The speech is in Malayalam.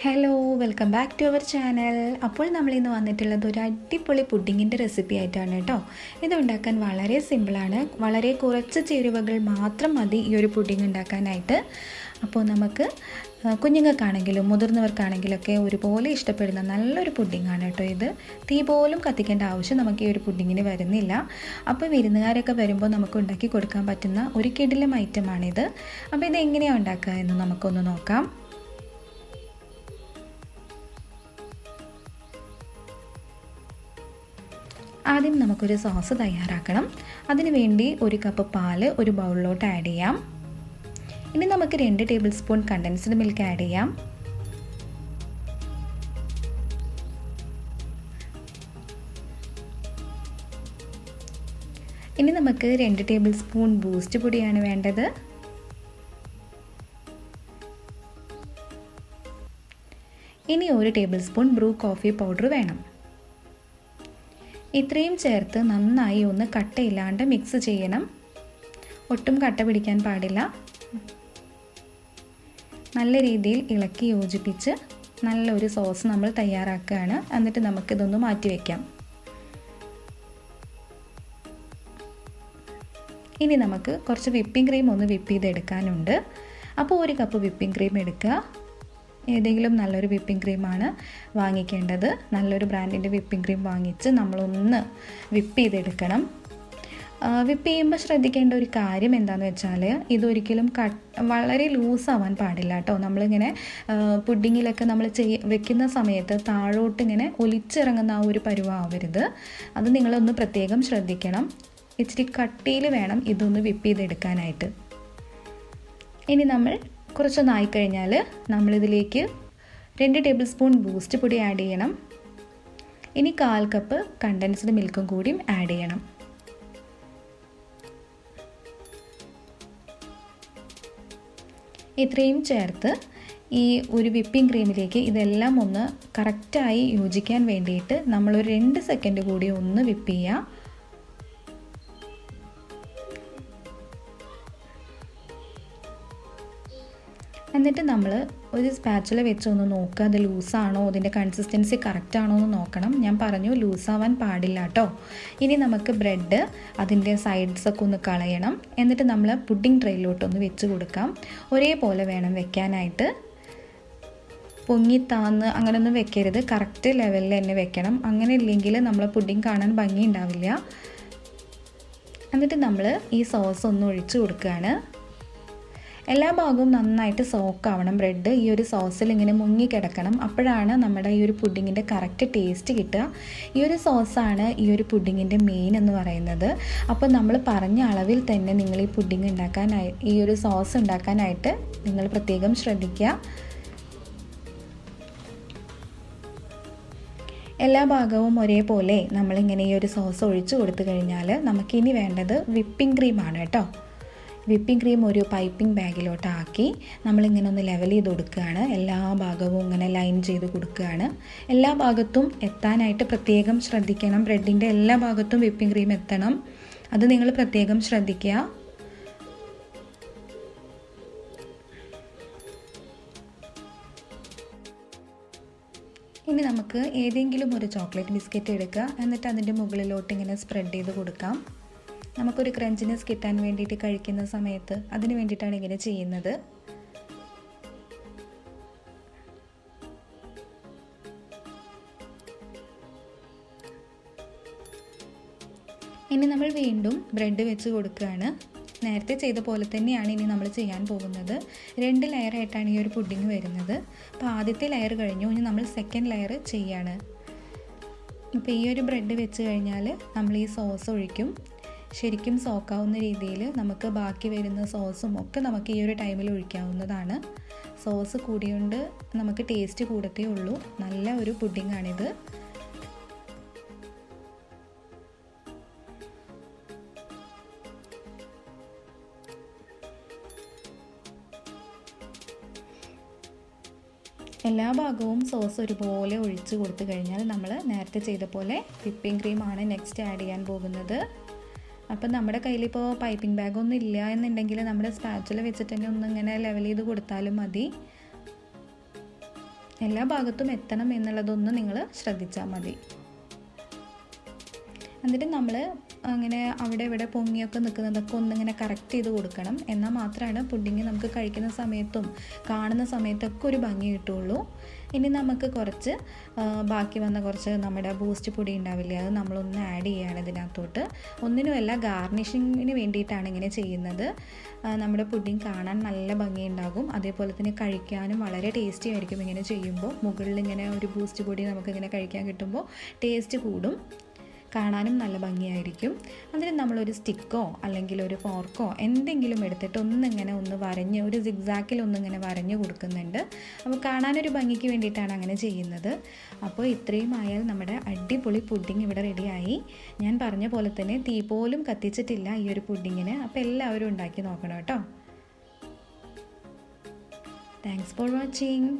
Hello welcome back to our channel അപ്പോൾ നമ്മൾ ഇന്ന് വന്നിട്ടുള്ളത് ഒരു അടിപൊളി പുഡിങ്ങിന്റെ റെസിപ്പി ആയിട്ടാണ് കേട്ടോ. ഇത് ഉണ്ടാക്കാൻ വളരെ സിമ്പിളാണ് വളരെ കുറച്ച് ചേരുവകൾ മാത്രം മതി ഈ ഒരു പുഡിങ് ഉണ്ടാക്കാനായിട്ട്. അപ്പോൾ നമുക്ക് കുഞ്ഞുങ്ങൾക്കാണെങ്കിലും മുതിർന്നവർക്കാണെങ്കിലും ഒക്കെ ഒരുപോലെ ഇഷ്ടപ്പെടുന്ന നല്ലൊരു പുഡിങ്ങാണ് കേട്ടോ ഇത്. തീ പോലും കത്തിക്കേണ്ട ആവശ്യം നമുക്ക് ഈ ഒരു പുഡിങ്ങിന് വരുന്നില്ല. അപ്പോൾ വിരുന്നുകാരൊക്കെ വരുമ്പോൾ നമുക്ക് ഉണ്ടാക്കി കൊടുക്കാൻ പറ്റുന്ന ഒരു കിടിലം ഐറ്റമാണിത് അപ്പോൾ ഇത് എങ്ങനെയാണ് ഉണ്ടാക്കുക എന്ന് നമുക്കൊന്ന് നോക്കാം. ആദ്യം നമുക്കൊരു സോസ് തയ്യാറാക്കണം. അതിനുവേണ്ടി ഒരു കപ്പ് പാൽ ഒരു ബൗളിലോട്ട് ആഡ് ചെയ്യാം. ഇനി നമുക്ക് രണ്ട് tablespoon condensed milk add ചെയ്യാം. ഇനി നമുക്ക് രണ്ട് ടേബിൾ സ്പൂൺ ബൂസ്റ്റ് പൊടിയാണ് വേണ്ടത്. ഇനി ഒരു tablespoon Bru coffee powder വേണം. ഇത്രയും ചേർത്ത് നന്നായി ഒന്ന് കട്ടയില്ലാണ്ട് മിക്സ് ചെയ്യണം. ഒട്ടും കട്ട പിടിക്കാൻ പാടില്ല. നല്ല രീതിയിൽ ഇളക്കി യോജിപ്പിച്ച് നല്ലൊരു സോസ് നമ്മൾ തയ്യാറാക്കുകയാണ്. എന്നിട്ട് നമുക്കിതൊന്ന് മാറ്റി വയ്ക്കാം ഇനി നമുക്ക് കുറച്ച് വിപ്പിംഗ് ക്രീം ഒന്ന് വിപ്പ് ചെയ്തെടുക്കാനുണ്ട്. അപ്പോൾ ഒരു കപ്പ് വിപ്പിംഗ് ക്രീം എടുക്കുക. ഏതെങ്കിലും നല്ലൊരു വിപ്പിംഗ് ക്രീമാണ് വാങ്ങിക്കേണ്ടത്. നല്ലൊരു ബ്രാൻഡിന്റെ വിപ്പിംഗ് ക്രീം വാങ്ങിച്ച് നമ്മളൊന്ന് വിപ്പ് ചെയ്തെടുക്കണം. വിപ്പ് ചെയ്യുമ്പോൾ ശ്രദ്ധിക്കേണ്ട ഒരു കാര്യം എന്താണെന്ന് വെച്ചാൽ ഇതൊരിക്കലും കട്ട് വളരെ ലൂസാവാൻ പാടില്ല കേട്ടോ. നമ്മളിങ്ങനെ പുഡിങ്ങിലൊക്കെ നമ്മൾ ചെയ്യ വെക്കുന്ന സമയത്ത് താഴോട്ട് ഇങ്ങനെ ഒലിച്ചിറങ്ങുന്ന ആ ഒരു പരുവാവരുത്. അത് നിങ്ങളൊന്ന് പ്രത്യേകം ശ്രദ്ധിക്കണം. ഇച്ചിരി കട്ടിയിൽ വേണം ഇതൊന്ന് വിപ്പ് ചെയ്തെടുക്കാനായിട്ട്. ഇനി നമ്മൾ കുറച്ചൊന്നായി കഴിഞ്ഞാൽ നമ്മളിതിലേക്ക് രണ്ട് ടേബിൾ സ്പൂൺ ബൂസ്റ്റ് പൊടി ആഡ് ചെയ്യണം. ഇനി കാൽ കപ്പ് കണ്ടൻസ്ഡ് മിൽക്കും കൂടിയും ആഡ് ചെയ്യണം. ഇത്രയും ചേർത്ത് ഈ ഒരു വിപ്പിംഗ് ക്രീമിലേക്ക് ഇതെല്ലാം ഒന്ന് കറക്റ്റായി യോജിക്കാൻ വേണ്ടിയിട്ട് നമ്മളൊരു രണ്ട് സെക്കൻഡ് കൂടി ഒന്ന് വിപ്പ് ചെയ്യുക എന്നിട്ട് നമ്മൾ ഒരു സ്പാച്ചിൽ വെച്ച് ഒന്ന് നോക്കുക അത് ലൂസാണോ? അതിന്റെ കൺസിസ്റ്റൻസി കറക്റ്റ് ആണോ എന്ന് നോക്കണം. ഞാൻ പറഞ്ഞു ലൂസാവാൻ പാടില്ല കേട്ടോ ഇനി നമുക്ക് ബ്രെഡ് അതിന്റെ സൈഡ്സൊക്കെ ഒന്ന് കളയണം. എന്നിട്ട് നമ്മൾ പുഡിംഗ് ട്രെയിലോട്ടൊന്ന് വെച്ച് കൊടുക്കാം. ഒരേപോലെ വേണം വെക്കാനായിട്ട്. പൊങ്ങി താന്ന് അങ്ങനെയൊന്നും വെക്കരുത്. കറക്റ്റ് ലെവലിൽ തന്നെ വെക്കണം. അങ്ങനെ ഇല്ലെങ്കിൽ നമ്മൾ പുഡിംഗ് കാണാൻ ഭംഗി ഉണ്ടാവില്ല. എന്നിട്ട് നമ്മൾ ഈ സോസ് ഒന്ന് ഒഴിച്ചു കൊടുക്കുകയാണ്. എല്ലാ ഭാഗവും നന്നായിട്ട് സോക്ക് ആവണം. ബ്രെഡ് ഈ ഒരു സോസിൽ ഇങ്ങനെ മുങ്ങി കിടക്കണം. അപ്പോഴാണ് നമ്മുടെ ഈ ഒരു പുഡിങ്ങിന്റെ കറക്റ്റ് ടേസ്റ്റ് കിട്ടുക. ഈ ഒരു സോസാണ് ഈ ഒരു പുഡിങ്ങിന്റെ മെയിൻ എന്ന് പറയുന്നത്. അപ്പോൾ നമ്മൾ പറഞ്ഞ അളവിൽ തന്നെ നിങ്ങൾ ഈ പുഡിങ് ഉണ്ടാക്കാനായി ഈ ഒരു സോസ് ഉണ്ടാക്കാനായിട്ട് നിങ്ങൾ പ്രത്യേകം ശ്രദ്ധിക്കുക. എല്ലാ ഭാഗവും ഒരേപോലെ നമ്മളിങ്ങനെ ഈ ഒരു സോസ് ഒഴിച്ചു കൊടുത്തു കഴിഞ്ഞാൽ നമുക്കിനി വേണ്ടത് വിപ്പിംഗ് ക്രീമാണ് കേട്ടോ. വിപ്പിംഗ് ക്രീം ഒരു പൈപ്പിംഗ് ബാഗിലോട്ടാക്കി നമ്മളിങ്ങനെ ഒന്ന് ലെവൽ ചെയ്ത് കൊടുക്കുകയാണ്. എല്ലാ ഭാഗവും ഇങ്ങനെ ലൈൻ ചെയ്ത് കൊടുക്കുകയാണ്. എല്ലാ ഭാഗത്തും എത്താനായിട്ട് പ്രത്യേകം ശ്രദ്ധിക്കണം. ബ്രെഡിന്റെ എല്ലാ ഭാഗത്തും വിപ്പിംഗ് ക്രീം എത്തണം. അത് നിങ്ങൾ പ്രത്യേകം ശ്രദ്ധിക്കുക. ഇനി നമുക്ക് ഏതെങ്കിലും ഒരു ചോക്ലേറ്റ് ബിസ്ക്കറ്റ് എടുക്കുക. എന്നിട്ട് അതിന്റെ മുകളിലോട്ട് ഇങ്ങനെ സ്പ്രെഡ് ചെയ്ത് കൊടുക്കാം. നമുക്കൊരു ക്രഞ്ചിനെസ് കിട്ടാൻ വേണ്ടിയിട്ട് കഴിക്കുന്ന സമയത്ത് അതിന് വേണ്ടിയിട്ടാണ് ഇങ്ങനെ ചെയ്യുന്നത്. ഇനി നമ്മൾ വീണ്ടും ബ്രെഡ് വെച്ച് കൊടുക്കുകയാണ്. നേരത്തെ ചെയ്ത പോലെ തന്നെയാണ് ഇനി നമ്മൾ ചെയ്യാൻ പോകുന്നത്. രണ്ട് ലെയറായിട്ടാണ് ഈ ഒരു പുഡിങ് വരുന്നത്. അപ്പോൾ ആദ്യത്തെ ലെയർ കഴിഞ്ഞു ഇനി നമ്മൾ സെക്കൻഡ് ലെയർ ചെയ്യാണ്. അപ്പോൾ ഈ ഒരു ബ്രെഡ് വെച്ച് കഴിഞ്ഞാൽ നമ്മൾ ഈ സോസ് ഒഴിക്കും. ശരിക്കും സോക്കാവുന്ന രീതിയിൽ നമുക്ക് ബാക്കി വരുന്ന സോസും ഒക്കെ നമുക്ക് ഈ ഒരു ടൈമിൽ ഒഴിക്കാവുന്നതാണ്. സോസ് കൂടിയുണ്ട് നമുക്ക് ടേസ്റ്റ് കൂടത്തേ ഉള്ളൂ. നല്ല ഒരു പുഡിങ്ങാണിത്. എല്ലാ ഭാഗവും സോസ് ഒരുപോലെ ഒഴിച്ചു കൊടുത്തു കഴിഞ്ഞാൽ നമ്മൾ നേരത്തെ ചെയ്ത പോലെ വിപ്പിംഗ് ക്രീമാണ് നെക്സ്റ്റ് ആഡ് ചെയ്യാൻ പോകുന്നത്. അപ്പം നമ്മുടെ കയ്യിലിപ്പോൾ പൈപ്പിംഗ് ബാഗൊന്നും ഇല്ല എന്നുണ്ടെങ്കിൽ നമ്മുടെ സ്പാച്ചിൽ വെച്ചിട്ട് തന്നെ ഒന്ന് ഇങ്ങനെ ലെവൽ ചെയ്ത് കൊടുത്താലും മതി. എല്ലാ ഭാഗത്തും എത്തണം എന്നുള്ളതൊന്ന് നിങ്ങൾ ശ്രദ്ധിച്ചാൽ മതി. എന്നിട്ട് നമ്മൾ അങ്ങനെ അവിടെ ഇവിടെ പൊങ്ങിയൊക്കെ നിൽക്കുന്നതൊക്കെ ഒന്നിങ്ങനെ കറക്റ്റ് ചെയ്ത് കൊടുക്കണം. എന്നാൽ മാത്രമാണ് പുഡിങ് നമുക്ക് കഴിക്കുന്ന സമയത്തും കാണുന്ന സമയത്തൊക്കെ ഒരു ഭംഗി കിട്ടുള്ളൂ. ഇനി നമുക്ക് കുറച്ച് ബാക്കി വന്ന കുറച്ച് നമ്മുടെ ബൂസ്റ്റ് പൊടി ഉണ്ടാവില്ലേ അത് നമ്മളൊന്ന് ആഡ് ചെയ്യുകയാണ് ഇതിനകത്തോട്ട്. ഒന്നിനുമല്ല ഗാർണിഷിങ്ങിന് വേണ്ടിയിട്ടാണ് ഇങ്ങനെ ചെയ്യുന്നത്. നമ്മുടെ പുഡിങ് കാണാൻ നല്ല ഭംഗിയുണ്ടാകും അതേപോലെ തന്നെ കഴിക്കാനും വളരെ ടേസ്റ്റി ആയിരിക്കും ഇങ്ങനെ ചെയ്യുമ്പോൾ. മുകളിൽ ഇങ്ങനെ ഒരു ബൂസ്റ്റ് പൊടി നമുക്കിങ്ങനെ കഴിക്കാൻ കിട്ടുമ്പോൾ ടേസ്റ്റ് കൂടും. കാണാനും നല്ല ഭംഗിയായിരിക്കും. അതിന് നമ്മളൊരു സ്റ്റിക്കോ അല്ലെങ്കിൽ ഒരു ഫോർക്കോ എന്തെങ്കിലും എടുത്തിട്ട് ഒന്നിങ്ങനെ ഒന്ന് വരഞ്ഞ് ഒരു സിഗ്സാക്കിൽ ഒന്നിങ്ങനെ വരഞ്ഞ് കൊടുക്കുന്നുണ്ട്. അപ്പോൾ കാണാനൊരു ഭംഗിക്ക് വേണ്ടിയിട്ടാണ് അങ്ങനെ ചെയ്യുന്നത്. അപ്പോൾ ഇത്രയും ആയാൽ നമ്മുടെ അടിപൊളി പുഡിംഗ് ഇവിടെ റെഡിയായി. ഞാൻ പറഞ്ഞ പോലെ തന്നെ തീ പോലും കത്തിച്ചിട്ടില്ല ഈ ഒരു പുഡിങ്ങിന്. അപ്പോൾ എല്ലാവരും ഉണ്ടാക്കി നോക്കണം കേട്ടോ. Thanks for watching